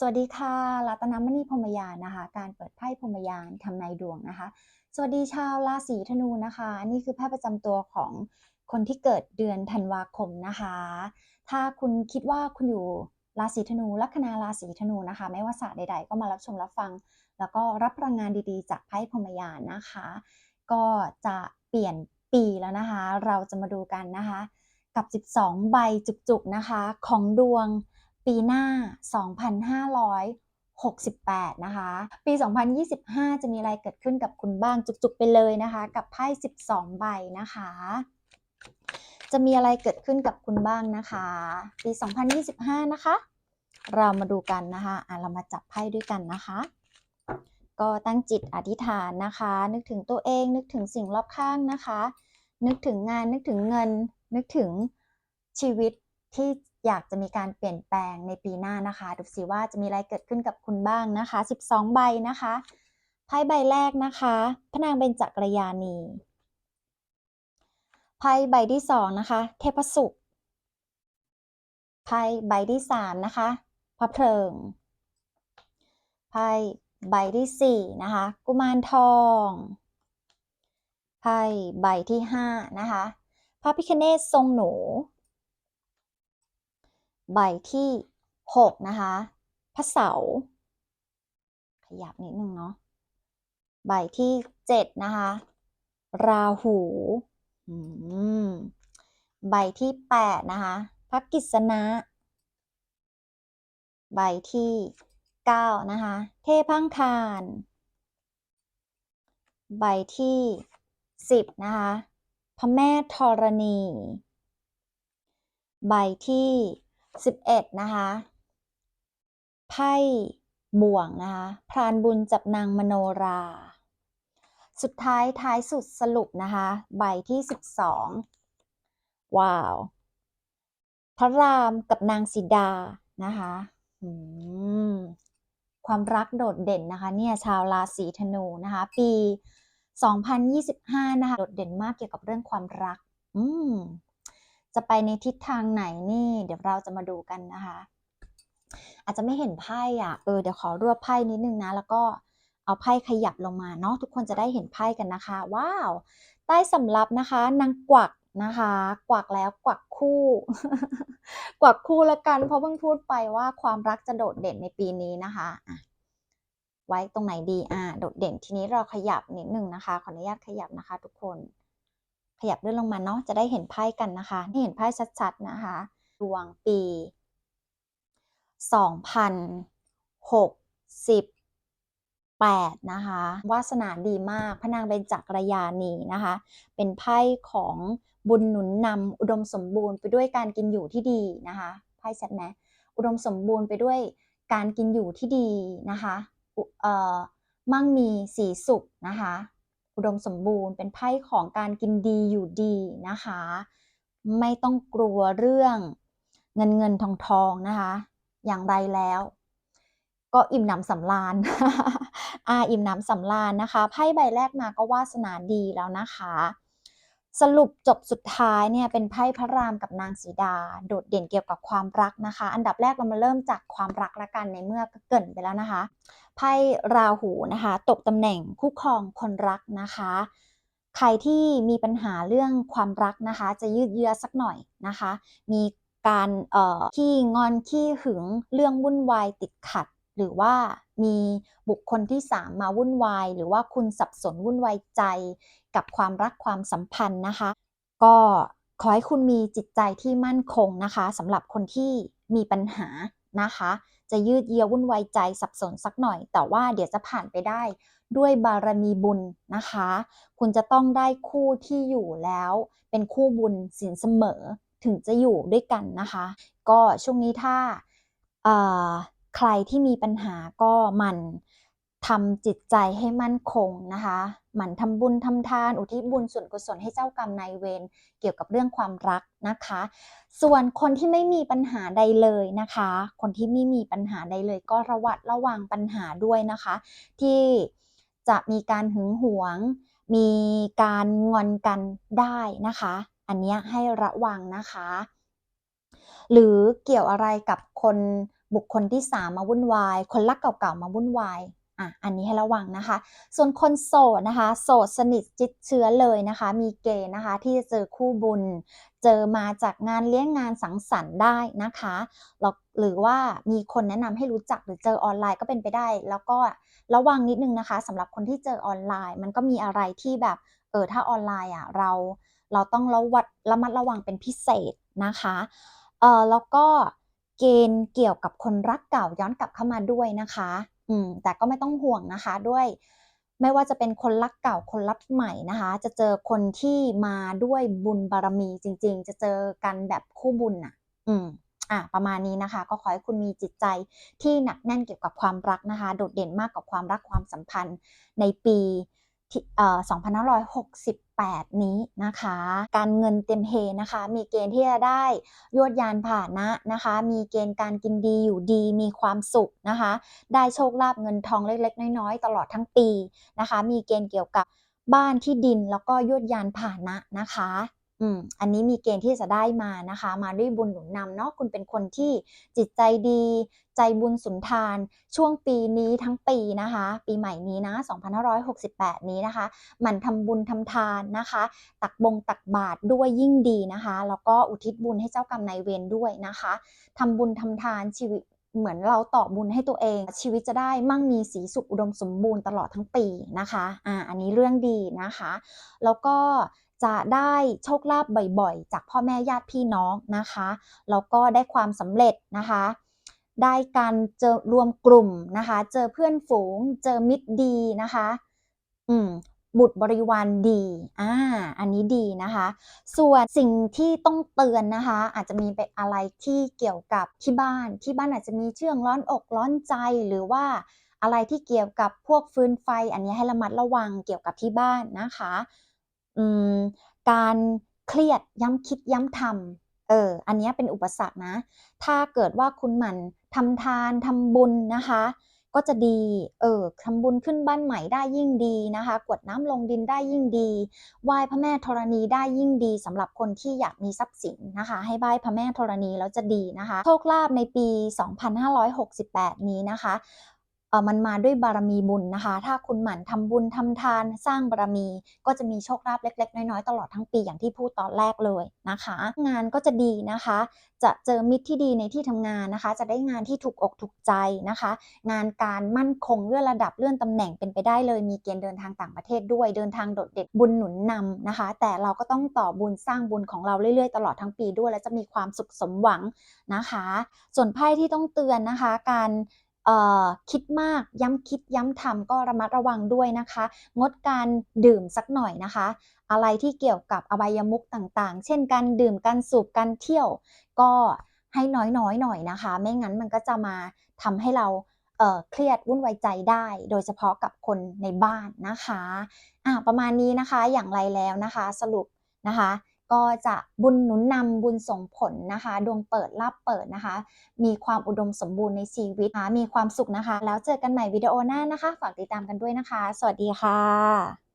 สวัสดีค่ะรัตนมณีพรมยานนะคะ การเปิดไพ่พรมยานทำนายดวงนะคะ สวัสดีชาวราศีธนูนะคะ นี่คือไพ่ประจำตัวของคนที่เกิดเดือนธันวาคมนะคะ ถ้าคุณคิดว่าคุณอยู่ราศีธนูลัคนาราศีธนูนะคะ ไม่ว่าศาสตร์ใด ๆ ก็มารับชมรับฟัง แล้วก็รับพลังงานดีๆ จากไพ่พรมยานนะคะ ก็จะเปลี่ยนปีแล้วนะคะ เราจะมาดูกันนะคะ กับ 12 ใบจุกๆนะคะของดวง ปีหน้า 2568 นะคะ ปี 2025 จะมีอะไรเกิดขึ้นกับคุณบ้างจุกๆไปเลยนะคะ กับไพ่12 ใบนะคะ จะมีอะไรเกิดขึ้นกับคุณบ้างนะคะ ปี 2025 นะคะ เรามาดูกันนะคะอะเรามาจับไพ่ด้วยกันนะคะก็ตั้งจิตอธิษฐานนะคะ นึกถึงตัวเอง นึกถึงสิ่งรอบข้างนะคะ นึกถึงงานนึกถึงเงิน นึกถึงชีวิตที่ อยากจะมีการเปลี่ยนแปลงในปีหน้านะคะ ดูสิว่าจะมีอะไรเกิดขึ้นกับคุณบ้างนะคะ 12 ใบนะคะไพ่ใบแรกนะคะพระนางเบญจกัลยาณีไพ่ใบที่สองนะคะ เทพสุขไพ่ใบที่สามนะคะพระเพลิงไพ่ใบที่สี่นะคะ กุมารทองไพ่ใบที่ห้านะคะพระพิคเนศทรงหนู ใบที่หกนะคะพระเสาร์ขยับนิดนึงเนาะใบที่เจ็ดนะคะ ราหูใบที่แปดนะคะพระกิษณะใบที่เก้านะคะ เทพังคาร ใบที่สิบนะคะ พระแม่ธรณี ใบที่ สิบเอ็ดนะคะไพ่บ่วงนะคะพรานบุญจับนางมโนรา สุดท้ายท้ายสุดสรุปนะคะใบที่สิบสองว้าว พระรามกับนางสีดานะคะความรักโดดเด่นนะคะเนี่ยชาวราศีธนูนะคะปี 2025 นะคะโดดเด่นมากเกี่ยวกับเรื่องความรัก อืม จะไปในทิศทางไหนนี่ เดี๋ยวเราจะมาดูกันนะคะ อาจจะไม่เห็นไพ่อะเออเดี๋ยวขอรวบไพ่นิดนึงนะ แล้วก็เอาไพ่ขยับลงมาเนาะทุกคนจะได้เห็นไพ่กันนะคะ ว้าว ใต้สำรับนะคะนางกวักนะคะ กวักแล้วกวักคู่ กวักคู่ละกัน เพราะเพิ่งพูดไปว่าความรักจะโดดเด่นในปีนี้นะคะอะไว้ตรงไหนดีอ่าโดดเด่นทีนี้เราขยับนิดนึงนะคะ ขออนุญาตขยับนะคะ ทุกคน ขยับเลื่อนลงมาเนาะจะได้เห็นไพ่กันนะคะให้เห็นไพ่ชัดๆนะคะ ดวงปี 2068 นะคะ วาสนาดีมาก พระนางเบญจกัลยาณีนะคะ เป็นไพ่ของบุญหนุนนำอุดมสมบูรณ์ไปด้วยการกินอยู่ที่ดีนะคะไพ่ชัดไหมอุดมสมบูรณ์ไปด้วยการกินอยู่ที่ดีนะคะเอ่อมั่งมีสีสุขนะคะ อุดมสมบูรณ์ เป็นไพ่ของการกินดีอยู่ดีนะคะ ไม่ต้องกลัวเรื่องเงินเงินทองทองนะคะ อย่างไรแล้ว ก็อิ่มหนำสำราญอ่าอิ่มหนำสำราญนะคะไพ่ใบแรกมาก็วาสนาดีแล้วนะคะ สรุปจบสุดท้ายเนี่ยเป็นไพ่พระรามกับนางสีดา โดดเด่นเกี่ยวกับความรักนะคะ อันดับแรกเรามาเริ่มจากความรักละกันในเมื่อเกินไปแล้วนะคะไพ่ราหูนะคะ ตกตำแหน่งคู่ครองคนรักนะคะ ใครที่มีปัญหาเรื่องความรักนะคะ จะยืดเยื้อสักหน่อยนะคะ มีการเอ่อขี้งอนขี้หึงเรื่องวุ่นวายติดขัด หรือว่ามีบุคคลที่สามมาวุ่นวาย หรือว่าคุณสับสนวุ่นวายใจกับความรักความสัมพันธ์นะคะ ก็ขอให้คุณมีจิตใจที่มั่นคงนะคะสำหรับคนที่มีปัญหานะคะ จะยืดเยื้อวุ่นวายใจสับสนสักหน่อย แต่ว่าเดี๋ยวจะผ่านไปได้ด้วยบารมีบุญนะคะ คุณจะต้องได้คู่ที่อยู่แล้ว เป็นคู่บุญสินเสมอถึงจะอยู่ด้วยกันนะคะ ก็ช่วงนี้ถ้า ใครที่มีปัญหาก็มันทำจิตใจให้มั่นคงนะคะหมั่นทำบุญทำทาน อุทิศบุญส่วนกุศลให้เจ้ากรรมนายเวรเกี่ยวกับเรื่องความรักนะคะ ส่วนคนที่ไม่มีปัญหาใดเลยนะคะ คนที่ไม่มีปัญหาใดเลย ก็ระวัดระวังปัญหาด้วยนะคะ ที่จะมีการหึงหวง มีการงอนกันได้นะคะ อันนี้ให้ระวังนะคะ หรือเกี่ยวอะไรกับคน บุคคลที่ 3 มาวุ่นวาย คนรักเก่าๆมาวุ่นวายอะอันนี้ให้ระวังนะคะ ส่วนคนโสดนะคะ โสดสนิทจิตเชื้อเลยนะคะ มีเกณฑ์นะคะที่จะเจอคู่บุญ เจอมาจากงานเลี้ยงงานสังสรรค์ได้นะคะหรือว่ามีคนแนะนำให้รู้จักหรือเจอออนไลน์ก็เป็นไปได้ แล้วก็ระวังนิดนึงนะคะสำหรับคนที่เจอออนไลน์ มันก็มีอะไรที่แบบเออถ้าออนไลน์อะเราเราต้องระวัดระมัดระวังเป็นพิเศษนะคะเออแล้วก็ เกณฑ์เกี่ยวกับคนรักเก่าย้อนกลับเข้ามาด้วยนะคะ อืม แต่ก็ไม่ต้องห่วงนะคะด้วย ไม่ว่าจะเป็นคนรักเก่าคนรักใหม่นะคะ จะเจอคนที่มาด้วยบุญบารมีจริง ๆ จะเจอกันแบบคู่บุญอะ อืมอะประมาณนี้นะคะ ก็ขอให้คุณมีจิตใจที่หนักแน่นเกี่ยวกับความรักนะคะ โดดเด่นมากกับความรักความสัมพันธ์ในปีที่เอ่อ 8 นี้นะคะ การเงินเต็มเฮนะคะ มีเกณฑ์ที่จะได้ยวดยานผ่านะนะคะ มีเกณฑ์การกินดีอยู่ดีมีความสุขนะคะ ได้โชคลาภเงินทองเล็ก ๆ น้อยๆ ตลอดทั้งปีนะคะ มีเกณฑ์เกี่ยวกับบ้านที่ดินแล้วก็ยวดยานผ่านะนะคะ อืมอันนี้มีเกณฑ์ที่จะได้มานะคะ มาด้วยบุญหนุนนำเนาะคุณเป็นคนที่จิตใจดี ใจบุญสุนทาน ช่วงปีนี้ทั้งปีนะคะ ปีใหม่นี้นะ 2568 นี้นะคะ มันทำบุญทำทานนะคะ ตักบงตักบาตรด้วยยิ่งดีนะคะ แล้วก็อุทิศบุญให้เจ้ากรรมนายเวรด้วยนะคะทำบุญทำทานชีวิตเหมือนเราต่อบุญให้ตัวเอง ชีวิตจะได้มั่งมีสีสุขอุดมสมบูรณ์ตลอดทั้งปีนะคะอ่าอันนี้เรื่องดีนะคะ แล้วก็ จะได้โชคลาภบ่อยๆ จากพ่อแม่ญาติพี่น้องนะคะแล้วก็ได้ความสำเร็จนะคะ ได้การเจอรวมกลุ่มนะคะ เจอเพื่อนฝูง เจอมิตรดีนะคะ อืมบุตรบริวารดี อ่า อันนี้ดีนะคะ ส่วนสิ่งที่ต้องเตือนนะคะ อาจจะมีเป็นอะไรที่เกี่ยวกับที่บ้าน ที่บ้านอาจจะมีเชื่องร้อนอกร้อนใจ หรือว่าอะไรที่เกี่ยวกับพวกฟืนไฟ อันนี้ให้ระมัดระวังเกี่ยวกับที่บ้านนะคะ การเครียดย้ำคิดย้ำทำเอออันนี้เป็นอุปสรรคนะ ถ้าเกิดว่าคุณหมั่นทำทานทำบุญนะคะ ก็จะดีเออทำบุญขึ้นบ้านใหม่ได้ยิ่งดีนะคะ กวดน้ำลงดินได้ยิ่งดีไหว้พระแม่ธรณีได้ยิ่งดีสำหรับคนที่อยากมีทรัพย์สินนะคะ ให้ไหว้พระแม่ธรณีแล้วจะดีนะคะโชคลาภในปี 2568 นี้นะคะ มันมาด้วยบารมีบุญนะคะ ถ้าคุณหมั่นทำบุญทำทานสร้างบารมี ก็จะมีโชคลาภเล็ก ๆ น้อยๆตลอดทั้งปีอย่างที่พูดตอนแรกเลยนะคะ งานก็จะดีนะคะ จะเจอมิตรที่ดีในที่ทำงานนะคะ จะได้งานที่ถูกอกถูกใจนะคะ งานการมั่นคงเลื่อนระดับเลื่อนตำแหน่งเป็นไปได้เลย มีเกณฑ์เดินทางต่างประเทศด้วย เดินทางโดดเด่นบุญหนุนนำนะคะ แต่เราก็ต้องต่อบุญสร้างบุญของเราเรื่อยๆ ตลอดทั้งปีด้วย และจะมีความสุขสมหวังนะคะ ส่วนไพ่ที่ต้องเตือนนะคะ การ คิดมากย้ำคิดย้ำทำก็ระมัดระวังด้วยนะคะ งดการดื่มสักหน่อยนะคะ อะไรที่เกี่ยวกับอบายมุขต่างๆ เช่นการดื่มการสูบการเที่ยว ก็ให้น้อยๆหน่อยนะคะ ไม่งั้นมันก็จะมาทำให้เราเเครียดวุ่นวายใจได้ โดยเฉพาะกับคนในบ้านนะคะะประมาณนี้นะคะอย่างไรแล้วนะคะ สรุปนะคะ ก็จะบุญหนุนนำบุญส่งผลนะคะ ดวงเปิดลาบเปิดนะคะ มีความอุดมสมบูรณ์ในชีวิตนะมีความสุขนะคะ แล้วเจอกันใหม่วิดีโอหน้านะคะ ฝากติดตามกันด้วยนะคะ สวัสดีค่ะ